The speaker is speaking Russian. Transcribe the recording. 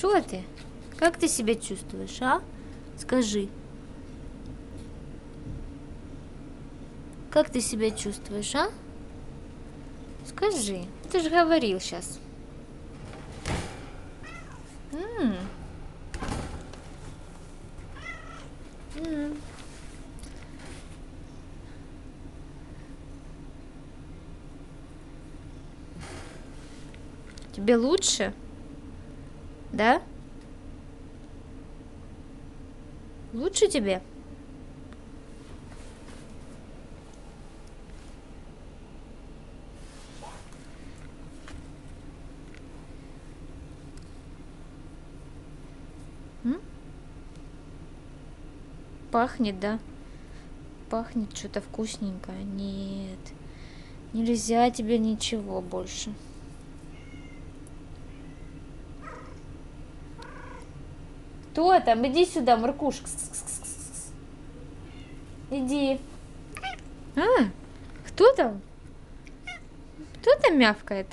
Что ты? Как ты себя чувствуешь, а? Скажи. Как ты себя чувствуешь, а? Скажи. Ты же говорил сейчас. М. М. Тебе лучше? Да? Лучше тебе? М? Пахнет, да? Пахнет что-то вкусненькое. Нет. Нельзя тебе ничего больше. Кто там? Иди сюда, Маркуш. Иди. А, кто там? Кто там мявкает?